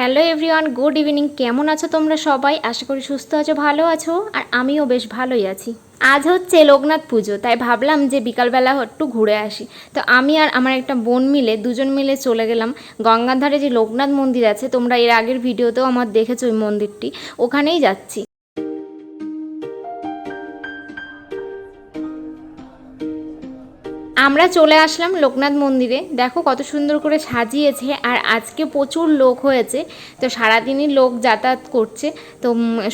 Hello everyone, good evening. কেমন আছো তোমরা সবাই? আশা করি সুস্থ আছো, ভালো আছো, আর আমিও বেশ ভালোই আছি। আজ হচ্ছে লোকনাথ পুজো, তাই ভাবলাম যে বিকালবেলা একটু ঘুরে আসি। তো আমি আর আমার একটা বোন মিলে, দুজন মিলে চলে গেলাম গঙ্গার ধারে যে লোকনাথ মন্দির আছে, তোমরা এর আগের ভিডিওতেও আমার দেখেছ ওই মন্দিরটি, ওখানেই যাচ্ছি। আমরা চলে আসলাম লোকনাথ মন্দিরে। দেখো কত সুন্দর করে সাজিয়েছে আর আজকে প্রচুর লোক হয়েছে। তো সারাদিনই লোক যাতায়াত করছে। তো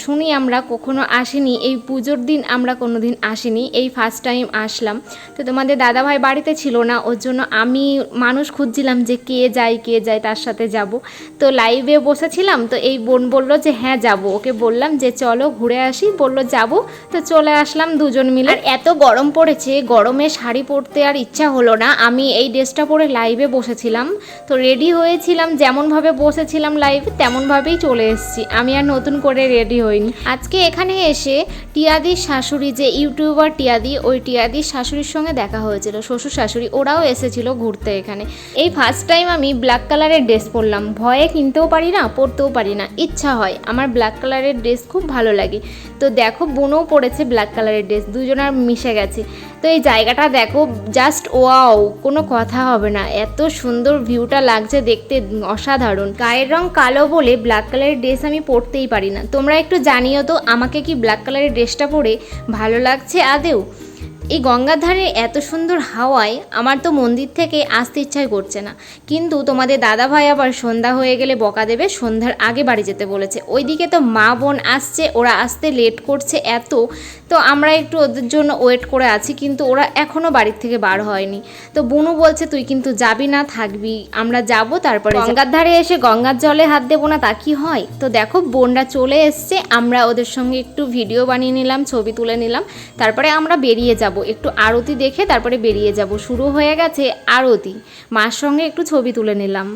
শুনি আমরা কখনো আসিনি। এই পুজোর দিন আমরা কোনো দিন আসিনি। এই ফার্স্ট টাইম আসলাম। তো তোমাদের দাদাভাই বাড়িতে ছিল না। ওর জন্য আমি মানুষ খুঁজছিলাম যে কে যায় কে যায়, তার সাথে যাব। তো লাইভে বসেছিলাম। তো এই বোন বলল যে হ্যাঁ যাব। ওকে বললাম যে, চলো ঘুরে আসি। বলল, যাব। তো চলে আসলাম দুজন মিলে। আর এত গরম পড়েছে। গরমে শাড়ি পরতে আর ইচ্ছা হলো না। আমি এই ড্রেসটা পরে লাইভে বসেছিলাম। তো রেডি হয়েছিলাম, যেমনভাবে বসেছিলাম লাইভে তেমনভাবেই চলে এসেছি। আমি আর নতুন করে রেডি হইনি। আজকে এখানে এসে টিয়াদির শাশুড়ি যে ইউটিউবার টিয়াদি, ওই টিয়াদির শাশুড়ির সঙ্গে দেখা হয়েছিল, শ্বশুর শাশুড়ি, ওরাও এসেছিল ঘুরতে এখানে। এই ফার্স্ট টাইম আমি ব্ল্যাক কালারের ড্রেস পরলাম। ভয়ে কিনতেও পারি না, পরতেও পারি না। ইচ্ছা হয়। আমার ব্ল্যাক কালারের ড্রেস খুব ভালো লাগে। তো দেখো, বোনও পড়েছে ব্ল্যাক কালারের ড্রেস দুজনার মিশে গেছে। তো এই জায়গাটা দেখো জাস্ট ওয়াও কোনো কথা হবে না। এত সুন্দর ভিউটা লাগছে দেখতে, অসাধারণ। গায়ের রং কালো বলে ব্ল্যাক কালারের ড্রেস আমি পরতেই পারি না। তোমরা একটু জানিও তো, আমাকে কি ব্ল্যাক কালারের ড্রেসটা পরে ভালো লাগছে আদেও এই গঙ্গার ধারে এত সুন্দর হাওয়ায় আমার তো মন্দির থেকে আসতে ইচ্ছাই করছে না। কিন্তু তোমাদের দাদা ভাই আবার সন্ধ্যা হয়ে গেলে বকা দেবে, সন্ধ্যার আগে বাড়ি যেতে বলেছে। ওইদিকে তো মা বোন আসছে, ওরা আসতে লেট করছে এত। তো আমরা একটু ওদের জন্য ওয়েট করে আছি, কিন্তু ওরা এখনও বাড়ির থেকে বার হয়নি। তো বুনু বলছে, তুই কিন্তু যাবি না, থাকবি। আমরা যাব তারপরে গঙ্গার ধারে এসে গঙ্গার জলে হাত দেবো না, তা কি হয়? তো দেখো, বোনরা চলে এসছে। আমরা ওদের সঙ্গে একটু ভিডিও বানিয়ে নিলাম, ছবি তুলে নিলাম। তারপরে আমরা বেরিয়ে যাব। একটু আরতি দেখে তারপরে বেরিয়ে যাব। শুরু হয়ে গেছে আরতি। মার সঙ্গে একটু ছবি তুলে নিলাম।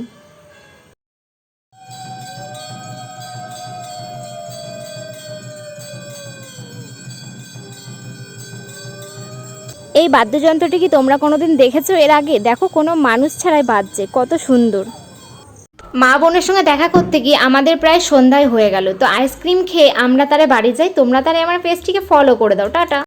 এই বাদ্যযন্ত্রটি কি তোমরা কোনোদিন দেখেছ? এর আগে দেখো কোনো মানুষ ছাড়াই বাজছে। কত সুন্দর। মা বোনের সঙ্গে দেখা করতে গিয়ে আমাদের প্রায় সন্ধ্যায় হয়ে গেল। তো আইসক্রিম খেয়ে আমরা তারা বাড়ি যাই। তোমরা তারা আমার পেজটিকে ফলো করে দাও। টাটা।